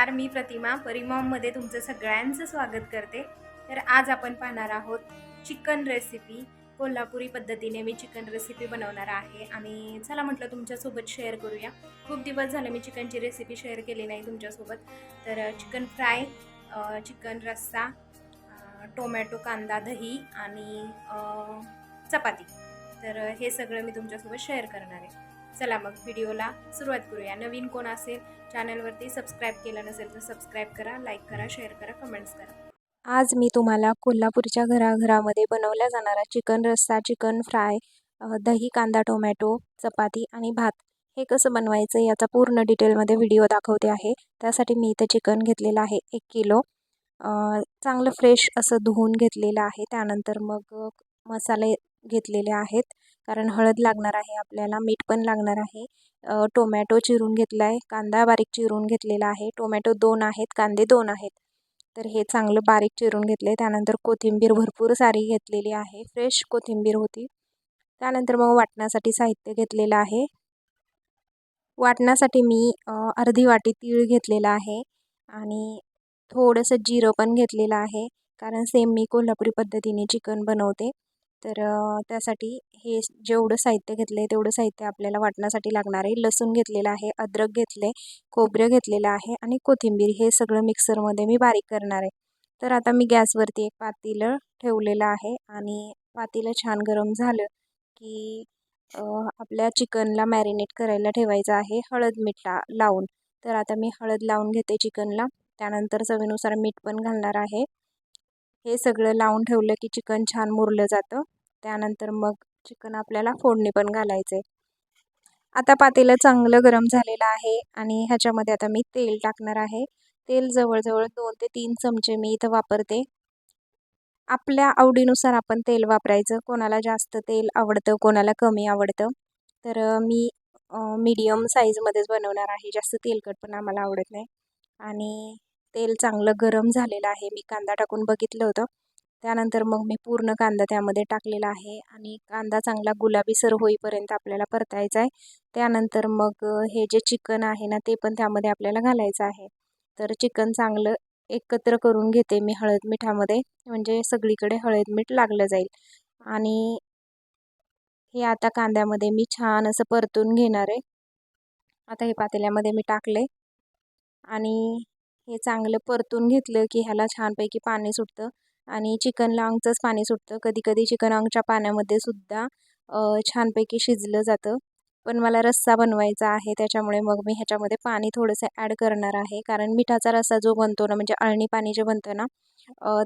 नमस्कार मी प्रतिमा. परिमॉममध्ये तुमचं सगळ्यांचं स्वागत करते. तर आज आपण पाहणार आहोत चिकन रेसिपी कोल्हापुरी पद्धतीने मी चिकन रेसिपी बनवणार आहे. आणि चला म्हटलं तुमच्यासोबत शेअर करूया. खूप दिवस झालं मी चिकनची रेसिपी शेअर केली नाही तुमच्यासोबत. तर चिकन फ्राय चिकन रस्सा टोमॅटो कांदा दही आणि चपाती. तर हे सगळं मी तुमच्यासोबत शेअर करणार आहे. चला मग व्हिडिओला सुरुवात करूया. नवीन कोण असेल चॅनलवरती सबस्क्राईब केलं नसेल तर सबस्क्राईब करा लाईक करा शेअर करा कमेंट्स करा. आज मी तुम्हाला कोल्हापूरच्या घराघरामध्ये बनवल्या जाणारा चिकन रस्सा चिकन फ्राय दही कांदा टोमॅटो चपाती आणि भात हे कसं बनवायचं याचा पूर्ण डिटेलमध्ये व्हिडिओ दाखवते आहे. त्यासाठी मी इथं चिकन घेतलेलं आहे एक किलो. चांगलं फ्रेश असं धुवून घेतलेलं आहे. त्यानंतर मग मसाले घेतलेले आहेत. कारण हळद लागणार आहे आपल्याला मीठ पण लागणार आहे. टोमॅटो चिरून घेतला आहे कांदा बारीक चिरून घेतलेला आहे. टोमॅटो दोन आहेत कांदे दोन आहेत. तर हे चांगलं बारीक चिरून घेतले त्यानंतर कोथिंबीर भरपूर सारी घेतलेली आहे. फ्रेश कोथिंबीर होती. त्यानंतर मग वाटण्यासाठी साहित्य घेतलेलं आहे. वाटण्यासाठी मी अर्धी वाटी तीळ घेतलेला आहे. आणि थोडंसं जिरं पण घेतलेलं आहे. कारण सेम मी कोल्हापुरी पद्धतीने चिकन बनवते. तर त्यासाठी हे जेवढं साहित्य घेतलं आहे तेवढं साहित्य आपल्याला वाटण्यासाठी लागणार आहे. लसूण घेतलेलं आहे अद्रक घेतले खोबरं घेतलेलं आहे आणि कोथिंबीर हे सगळं मिक्सरमध्ये मी बारीक करणार आहे. तर आता मी गॅसवरती एक पातेलं ठेवलेलं आहे आणि पातेलं छान गरम झालं की आपल्या चिकनला मॅरिनेट करायला ठेवायचं आहे हळद मीठ ला लावून. तर आता मी हळद लावून घेते चिकनला. त्यानंतर चवीनुसार मीठ पण घालणार आहे. हे सगळं लावून ठेवलं की चिकन छान मुरलं जातं. त्यानंतर मग चिकन आपल्याला फोडणी पण घालायचं आहे आता पातेलं चांगलं गरम झालेलं आहे आणि ह्याच्यामध्ये आता मी तेल टाकणार आहे. तेल जवळजवळ दोन ते तीन चमचे मी इथं वापरते. आपल्या आवडीनुसार आपण तेल वापरायचं. कोणाला जास्त तेल आवडतं कोणाला कमी आवडतं. तर मी मीडियम साईजमध्येच बनवणार आहे. जास्त तेलकट पण आम्हाला आवडत नाही. आणि तेल चांगलं गरम झालेलं आहे. मी कांदा टाकून बघितलं होतं. त्यानंतर मग मी पूर्ण कांदा त्यामध्ये टाकलेला आहे आणि कांदा चांगला गुलाबीसर होईपर्यंत आपल्याला परतायचा आहे. त्यानंतर मग हे जे चिकन आहे ना ते पण त्यामध्ये आपल्याला घालायचं आहे. तर चिकन चांगलं एकत्र करून घेते मी हळद मिठामध्ये. म्हणजे सगळीकडे हळद मीठ लागलं जाईल. आणि हे आता कांद्यामध्ये मी छान असं परतून घेणार आहे. आता हे पातेल्यामध्ये मी टाकले आणि हे चांगलं परतून घेतलं की ह्याला छानपैकी पाणी सुटतं आणि चिकन लांगचंच पाणी सुटतं. कधी कधी चिकन लांगच्या पाण्यामध्ये सुद्धा छानपैकी शिजलं जातं. पण मला रस्सा बनवायचा आहे त्याच्यामुळे मग मी ह्याच्यामध्ये पाणी थोडंसं ॲड करणार आहे. कारण मिठाचा रस्सा जो बनतो ना म्हणजे अळणी पाणी जे बनतं ना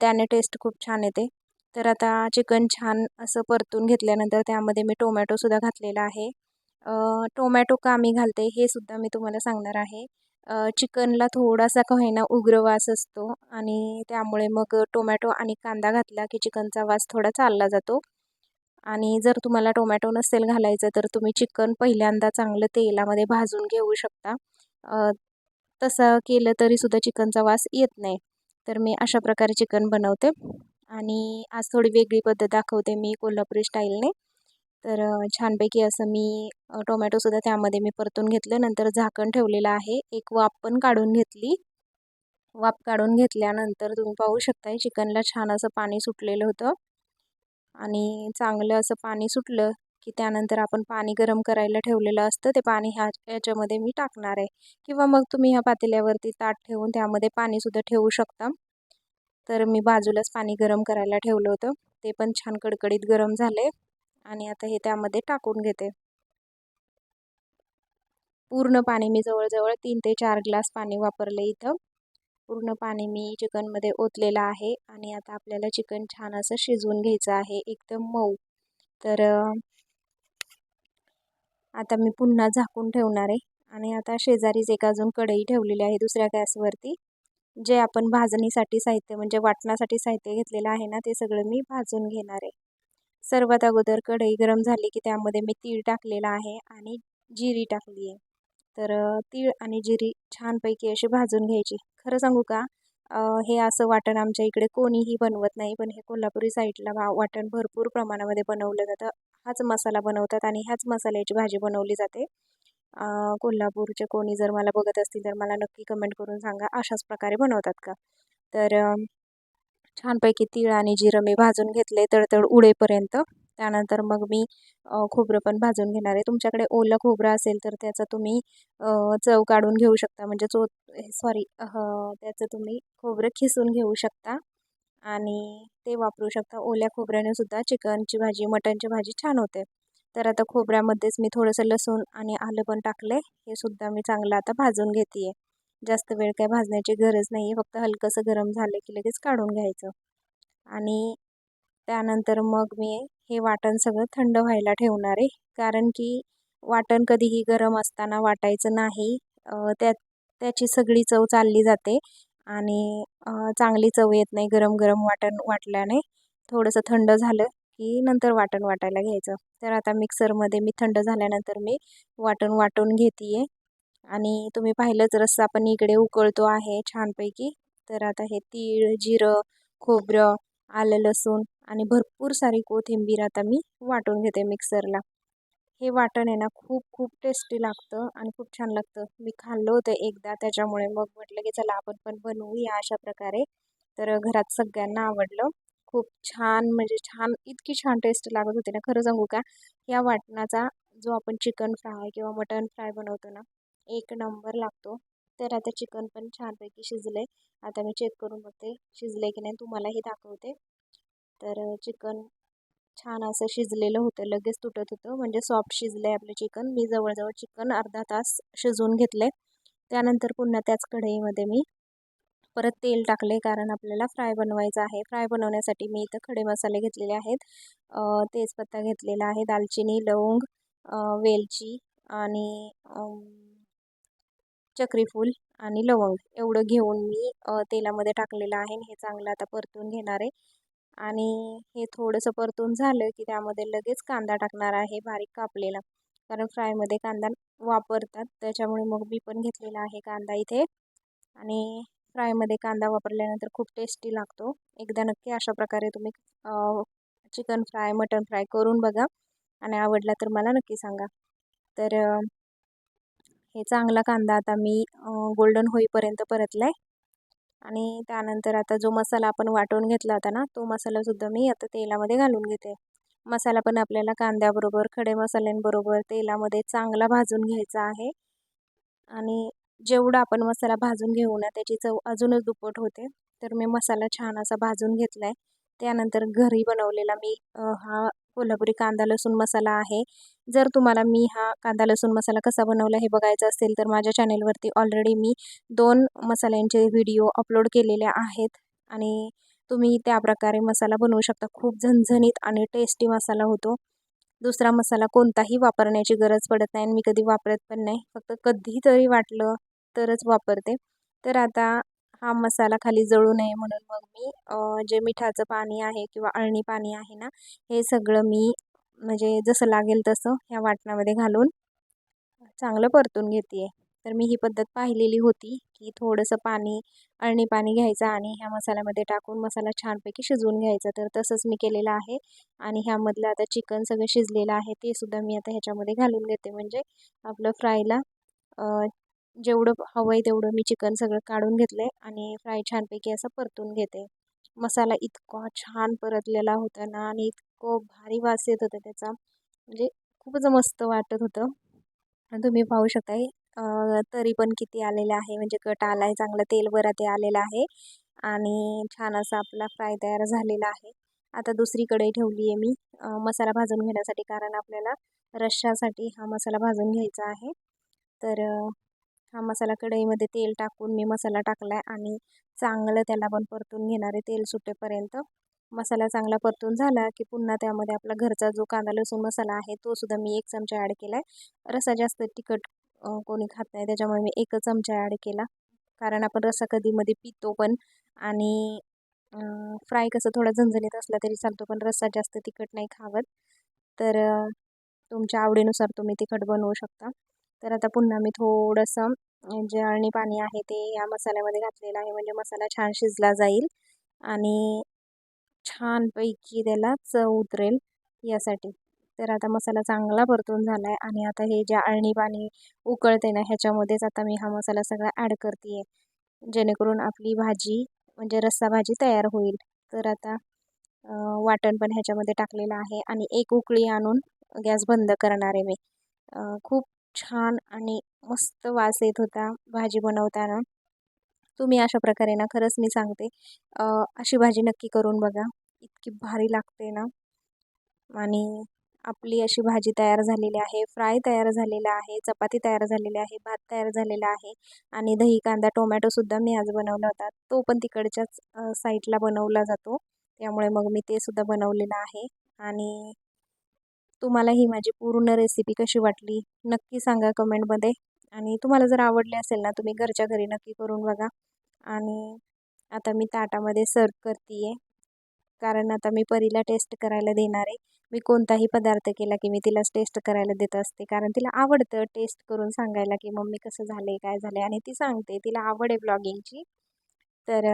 त्याने टेस्ट खूप छान येते. तर आता चिकन छान असं परतून घेतल्यानंतर त्यामध्ये मी टोमॅटोसुद्धा घातलेला आहे. टोमॅटो का मी घालते हे सुद्धा मी तुम्हाला सांगणार आहे. चिकनला थोडासा का होईना उग्र वास असतो आणि त्यामुळे मग टोमॅटो आणि कांदा घातला की चिकनचा वास थोडा चालला जातो. आणि जर तुम्हाला टोमॅटो नसेल घालायचं तर तुम्ही चिकन पहिल्यांदा चांगलं तेलामध्ये भाजून घेऊ शकता. तसं केलं तरीसुद्धा चिकनचा वास येत नाही. तर मी अशा प्रकारे चिकन बनवते. आणि आज थोडी वेगळी पद्धत दाखवते मी कोल्हापुरी स्टाईलने. तर छानपैकी असं मी टोमॅटोसुद्धा त्यामध्ये मी परतून घेतलं. नंतर झाकण ठेवलेलं आहे. एक वाफ पण काढून घेतली. वाफ काढून घेतल्यानंतर तुम्ही पाहू शकताय चिकनला छान असं पाणी सुटलेलं होतं. आणि चांगलं असं पाणी सुटलं की त्यानंतर आपण पाणी गरम करायला ठेवलेलं असतं. ते पाणी ह्या याच्यामध्ये मी टाकणार आहे. किंवा मग तुम्ही ह्या पातेल्यावरती ताट ठेवून त्यामध्ये पाणीसुद्धा ठेवू शकता. तर मी बाजूलाच पाणी गरम करायला ठेवलं होतं. ते पण छान कडकडीत गरम झाले आणि आता हे त्यामध्ये टाकून घेते. पूर्ण पाणी मी जवळजवळ तीन ते चार ग्लास पाणी वापरले इथं. पूर्ण पाणी मी चिकनमध्ये ओतलेलं आहे आणि आता आपल्याला चिकन छान असं शिजवून घ्यायचं आहे एकदम मऊ. तर आता मी पुन्हा झाकून ठेवणार आहे आणि आता शेजारीच एक अजून कढई ठेवलेली आहे दुसऱ्या गॅसवरती जे आपण भाजणीसाठी साहित्य म्हणजे वाटण्यासाठी साहित्य घेतलेलं आहे ना ते सगळं मी भाजून घेणार आहे. सर्वात अगोदर कढई गरम झाली की त्यामध्ये मी तीळ टाकलेला आहे आणि जिरी टाकली आहे. तर तीळ आणि जिरी छानपैकी अशी भाजून घ्यायची. खरं सांगू का हे असं वाटण आमच्या इकडे कोणीही बनवत नाही पण हे कोल्हापुरी साईडला वा वाटण भरपूर प्रमाणामध्ये बनवलं जातं. हाच मसाला बनवतात आणि ह्याच मसाल्याची भाजी बनवली जाते. कोल्हापूरचे कोणी जर मला बघत असतील तर मला नक्की कमेंट करून सांगा. अशाच प्रकारे बनवतात का? तर छानपैकी तीळ आणि जिरं मी भाजून घेतले तडतड उडेपर्यंत. त्यानंतर मग मी खोबरं पण भाजून घेणार आहे. तुमच्याकडे ओलं खोबरं असेल तर त्याचा तुम्ही चव काढून घेऊ शकता. म्हणजे चो सॉरी त्याचं तुम्ही खोबरं खिसून घेऊ शकता. आणि ते वापरू शकता. ओल्या खोबऱ्याने सुद्धा चिकनची भाजी मटनची भाजी छान होते. तर आता खोबऱ्यामध्येच मी थोडंसं लसूण आणि आलं पण टाकले हे सुद्धा मी चांगलं आता भाजून घेते आहे जास्त वेळ काय भाजण्याची गरज नाही फक्त हलकंसं गरम झालं की लगेच काढून घ्यायचं. आणि त्यानंतर मग मी हे वाटण सगळं थंड व्हायला ठेवणार आहे. कारण की वाटण कधीही गरम असताना वाटायचं नाही. त्या त्याची सगळी चव चालली जाते. आणि चांगली चव येत नाही गरम गरम वाटण वाटल्याने. थोडंसं थंड झालं की नंतर वाटण वाटायला घ्यायचं. तर आता मिक्सरमध्ये मी थंड झाल्यानंतर मी वाटण वाटून घेते आहे आणि तुम्ही पाहिलंच रस्सा पण इकडे उकळतो आहे छानपैकी. तर आता हे तीळ जिरं खोबरं आलं लसूण आणि भरपूर सारी कोथिंबीर आता मी वाटून घेते मिक्सरला. हे वाटण आहे ना खूप खूप टेस्टी लागतं आणि खूप छान लागतं. मी खाल्लं होतं एकदा त्याच्यामुळे मग म्हटलं की चला आपण पण बनवूया अशा प्रकारे. तर घरात सगळ्यांना आवडलं. खूप छान म्हणजे छान इतकी छान टेस्ट लागत होती ना खरं सांगू का? या वाटणाचा जो आपण चिकन फ्राय किंवा मटन फ्राय बनवतो ना एक नंबर लागतो. तर आता चिकन पण छानपैकी शिजले आता मी चेक करून बघते शिजले की नाही तुम्हालाही दाखवते. तर चिकन छान असं शिजलेलं होतं लगेच तुटत होतं. म्हणजे सॉफ्ट शिजलं आहे आपलं चिकन. मी जवळजवळ चिकन अर्धा तास शिजवून घेतले त्यानंतर पुन्हा त्याच कढईमध्ये मी परत तेल टाकले कारण आपल्याला फ्राय बनवायचं आहे. फ्राय बनवण्यासाठी मी इथं खडे मसाले घेतलेले आहेत. तेजपत्ता घेतलेला आहे दालचिनी लवंग वेलची आणि चक्रीफूल आणि लवंग एवढं घेऊन मी तेलामध्ये टाकलेलं आहे हे चांगलं आता परतून घेणार आहे. आणि हे थोडंसं परतून झालं की त्यामध्ये लगेच कांदा टाकणार आहे बारीक कापलेला. कारण फ्रायमध्ये कांदा वापरतात त्याच्यामुळे मग मी पण घेतलेला आहे कांदा इथे. आणि फ्रायमध्ये कांदा वापरल्यानंतर खूप टेस्टी लागतो. एकदा नक्की अशा प्रकारे तुम्ही चिकन फ्राय मटन फ्राय करून बघा. आणि आवडला तर मला नक्की सांगा. तर हे चांगला कांदा आता मी गोल्डन होईपर्यंत परतला आहे आणि त्यानंतर आता जो मसाला आपण वाटून घेतला होता ना तो मसालासुद्धा मी आता तेलामध्ये घालून घेते. मसाला पण आपल्याला कांद्याबरोबर खडे मसाल्यांबरोबर तेलामध्ये चांगला भाजून घ्यायचा आहे. आणि जेवढा आपण मसाला भाजून घेऊ ना त्याची चव अजूनच दुप्पट होते. तर मी मसाला छान असा भाजून घेतला आहे त्यानंतर घरी बनवलेला मी हा कोल्हापुरी कांदा लसूण मसाला आहे. जर तुम्हाला मी हा कांदा लसूण मसाला कसा बनवला हे बघायचं असेल तर माझ्या चॅनेलवरती ऑलरेडी मी दोन मसाल्यांचे व्हिडिओ अपलोड केलेले आहेत. आणि तुम्ही त्या प्रकारे मसाला बनवू शकता. खूप झणझणीत आणि टेस्टी मसाला होतो. दुसरा मसाला कोणताही वापरण्याची गरज पडत नाही आणि मी कधी वापरत पण नाही. फक्त कधीतरी वाटलं तरच वापरते. तर आता हा मसाला खाली जळू नये म्हणून मग मी जे मिठाचं पाणी आहे किंवा अळणी पाणी आहे ना हे सगळं मी म्हणजे जसं लागेल तसं ह्या वाटणामध्ये घालून चांगलं परतून घेते तर मी ही पद्धत पाहिलेली होती की थोडंसं पाणी अळणी पाणी घ्यायचं आणि ह्या मसाल्यामध्ये टाकून मसाला छानपैकी शिजवून घ्यायचा. तर तसंच मी केलेलं आहे आणि ह्यामधलं आता चिकन सगळं शिजलेलं आहे ते सुद्धा मी आता ह्याच्यामध्ये घालून घेते म्हणजे आपलं फ्रायला जेवढं हवं आहे तेवढं मी चिकन सगळं काढून घेतलं आणि फ्राय छानपैकी असं परतून घेते. मसाला इतका छान परतलेला होता ना आणि इतकं भारी वास येत होता त्याचा. म्हणजे खूपच मस्त वाटत होतं. आणि तुम्ही पाहू शकताय तरी पण किती आलेलं आहे. म्हणजे कट आला आहे चांगलं तेल ते आलेलं आहे. आणि छान असा आपला फ्राय तयार झालेला आहे. आता दुसरीकडे ठेवली आहे मी मसाला भाजून घेण्यासाठी. कारण आपल्याला रश्श्यासाठी हा मसाला भाजून घ्यायचा आहे. तर हा मसाला कढईमध्ये तेल टाकून मी मसाला टाकला आहे आणि चांगलं त्याला पण परतून घेणार आहे तेल सुटेपर्यंत. मसाला चांगला परतून झाला की पुन्हा त्यामध्ये आपला घरचा जो कांदा लसूण मसाला आहे तो सुद्धा मी एक चमचा ॲड केला आहे रसा जास्त तिखट कोणी खात नाही त्याच्यामुळे मी एकच चमचा ॲड केला. कारण आपण रसा कधीमध्ये पितो पण आणि फ्राय कसं थोडा झणझणीत असला तरी चालतो पण रस्सा जास्त तिखट नाही खावत. तर तुमच्या आवडीनुसार तुम्ही तिखट बनवू शकता. तर आता पुन्हा मी थोडंसं जे अळणी पाणी आहे ते या मसाल्यामध्ये घातलेलं आहे. म्हणजे मसाला छान शिजला जाईल आणि छानपैकी त्याला चव उतरेल यासाठी. तर आता मसाला चांगला परतून झाला आहे आणि आता हे जे अळणी पाणी उकळते ना ह्याच्यामध्येच आता मी हा मसाला सगळा ॲड करते आहे जेणेकरून आपली भाजी म्हणजे रस्सा भाजी तयार होईल. तर आता वाटण पण ह्याच्यामध्ये टाकलेलं आहे आणि एक उकळी आणून गॅस बंद करणार आहे मी. खूप छान आणि मस्त वास येत होता भाजी बनवताना. तुम्ही अशा प्रकारे ना खरंच मी सांगते अशी भाजी नक्की करून बघा. इतकी भारी लागते ना. आणि आपली अशी भाजी तयार झालेली आहे फ्राय तयार झालेला आहे चपाती तयार झालेली आहे भात तयार झालेला आहे आणि दही कांदा टोमॅटोसुद्धा मी आज बनवला होता. तो पण तिकडच्याच साईटला साईडला बनवला जातो. त्यामुळे मग मी ते सुद्धा बनवलेलं आहे आणि तुम्हाला ही माझी पूर्ण रेसिपी कशी वाटली नक्की सांगा कमेंटमध्ये आणि तुम्हाला जर आवडले असेल ना तुम्ही घरच्या घरी नक्की करून बघा. आणि आता मी ताटामध्ये सर्व करते आहे कारण आता मी परीला टेस्ट करायला देणार आहे. मी कोणताही पदार्थ केला की मी तिलाच टेस्ट करायला देत असते. कारण तिला आवडतं टेस्ट करून सांगायला की मम्मी कसं झालं आहे काय झालं आहे आणि ती सांगते तिला आवड आहे ब्लॉगिंगची तर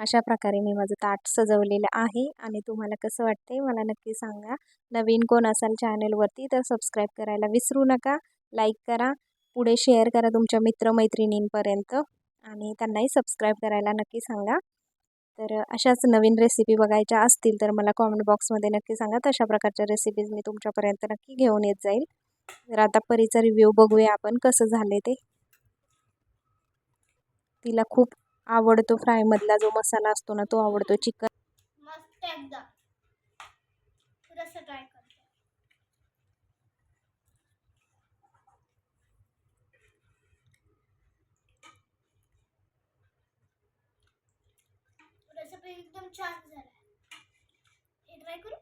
अशा प्रकारे मी माझं ताट सजवलेलं आहे आणि तुम्हाला कसं वाटते मला नक्की सांगा. नवीन कोण असाल चॅनलवरती तर सबस्क्राईब करायला विसरू नका. लाईक करा. पुढे शेअर करा तुमच्या मित्रमैत्रिणींपर्यंत आणि त्यांनाही सबस्क्राईब करायला नक्की सांगा. तर अशाच नवीन रेसिपी बघायच्या असतील तर मला कॉमेंट बॉक्समध्ये नक्की सांगा. तशा प्रकारच्या रेसिपीज मी तुमच्यापर्यंत नक्की घेऊन येत जाईल. तर आता परीचा रिव्ह्यू बघूया आपण कसं झाले ते. तिला खूप आवडतो फ्रायमधला जो मसाला असतो ना तो आवडतो चिकन मस्त एकदम. थोडंसं ट्राय करते रेसिपी एकदम छान झाला हे ट्राय करू?